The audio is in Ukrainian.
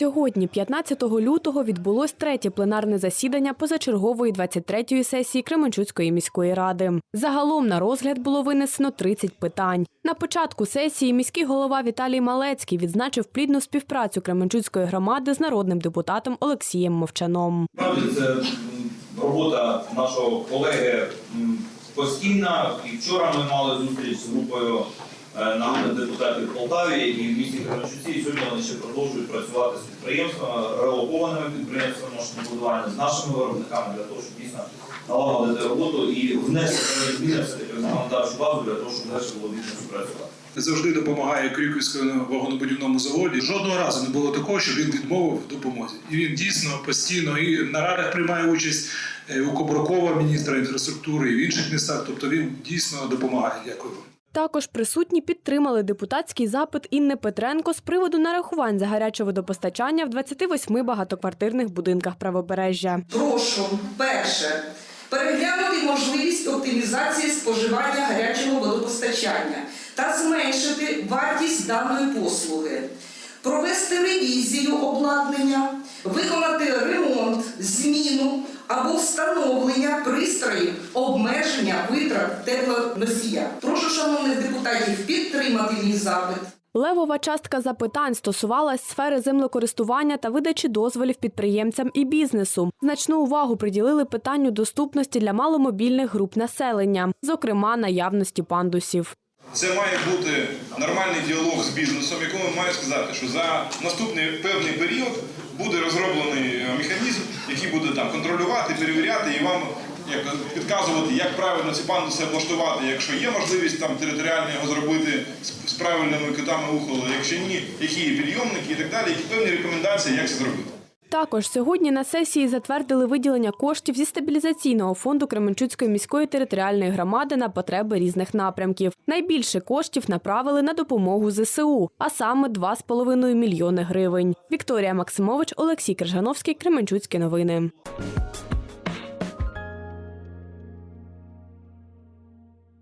Сьогодні, 15 лютого, відбулось третє пленарне засідання позачергової 23-ї сесії Кременчуцької міської ради. Загалом на розгляд було винесено 30 питань. На початку сесії міський голова Віталій Малецький відзначив плідну співпрацю Кременчуцької громади з народним депутатом Олексієм Мовчаном. Це робота нашого колеги постійна. І вчора ми мали зустріч з групою е, народних депутатів в Полтаві і в місті Кременчуці. І сьогодні вони ще продовжують працювати з підприємствами, релокованими підприємствами машинобудування, з нашими виробниками для того, щоб дійсно налагодити роботу і внести зміни все-таки в законодавчу базу для того, щоб далі було більше працювати. завжди допомагає Крюківському вагонобудівному заводі. Жодного разу не було такого, щоб він відмовив допомозі. І він дійсно постійно і на радах приймає участь е, у Кобракова, міністра інфраструктури, і в інших містах. Тобто він дійсно допомагає. Дякую вам. Також присутні підтримали депутатський запит Інни Петренко з приводу нарахувань за гаряче водопостачання в 28 багатоквартирних будинках правобережжя. Прошу, перше, переглянути можливість оптимізації споживання гарячого водопостачання та зменшити вартість даної послуги, провести ревізію обладнання, виконати ремонт, зміну або встановлення пристроїв обмеження витрат теплоносія. Прошу, шановних депутатів, підтримати мій запит. Левова частка запитань стосувалась сфери землекористування та видачі дозволів підприємцям і бізнесу. Значну увагу приділили питанню доступності для маломобільних груп населення, зокрема наявності пандусів. Це має бути нормальний діалог з бізнесом, якому маю сказати, що за наступний певний період буде розроблений е, механізм, який буде там контролювати, перевіряти і вам підказувати, як правильно ці пандуси облаштувати, якщо є можливість там територіально його зробити з, правильними кутами ухола, якщо ні, які є підйомники і так далі, які певні рекомендації, як це зробити. Також сьогодні на сесії затвердили виділення коштів зі стабілізаційного фонду Кременчуцької міської територіальної громади на потреби різних напрямків. Найбільше коштів направили на допомогу ЗСУ, а саме 2,5 мільйони гривень. Вікторія Максимович, Олексій Крижановський, Кременчуцькі новини.